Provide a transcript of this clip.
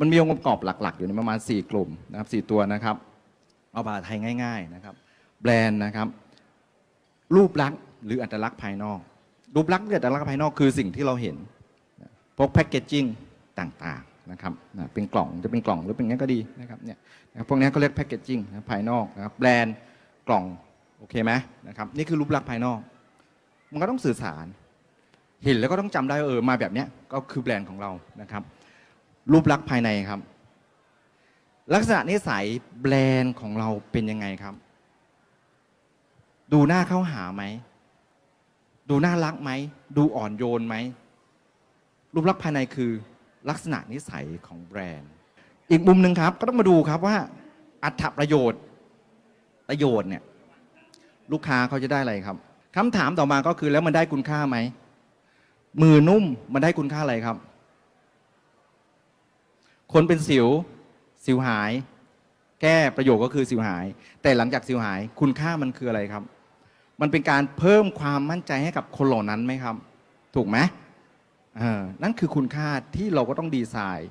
มันมีองค์ประกอบหลัก ๆ อยู่ในประมาณ 4 กลุ่มนะครับ4ตัวนะครับ เอาภาษาไทยง่าย ๆนะครับ แบรนด์นะครับ รูปลักษณ์หรืออัตลักษณ์ภายนอก รูปลักษณ์หรืออัตลักษณ์ภายนอกคือสิ่งที่เราเห็นพวกแพคเกจจิ้งต่างๆนะครับนะเป็นกล่องจะเป็นกล่องหรือเป็นอย่างนี้ก็ดีนะครับเนี่ยนะพวกนี้ก็เรียกแพคเกจจิ้งภายนอกนะครับแบรนด์กล่องโอเคไหมนะครับนี่คือรูปลักษณ์ภายนอก มันก็ต้องสื่อสาร เห็นแล้วก็ต้องจำได้ว่าเออมาแบบเนี้ยก็คือแบรนด์ของเรานะครับ รูปลักษณ์ภายในครับ ลักษณะนิสัยแบรนด์ของเราเป็นยังไงครับ ดูหน้าเข้าหาไหม ดูน่ารักไหม ดูอ่อนโยนไหม รูปลักษณ์ภายในคือลักษณะนิสัยของแบรนด์ อีกมุมหนึ่งครับ ก็ต้องมาดูครับว่า อัตประโยชน์ประโยชน์เนี่ยลูกค้าเขาจะได้อะไรครับคำถามต่อมาก็คือแล้วมันได้คุณค่าไหมมือนุ่มมันได้คุณค่าอะไรครับ คนเป็นสิวสิวหาย แก้ประโยชน์ก็คือสิวหาย แต่หลังจากสิวหายคุณค่ามันคืออะไรครับ มันเป็นการเพิ่มความมั่นใจให้กับคนเหล่านั้นไหมครับ ถูกไหมนั่นคือคุณค่าที่เราก็ต้องดีไซน์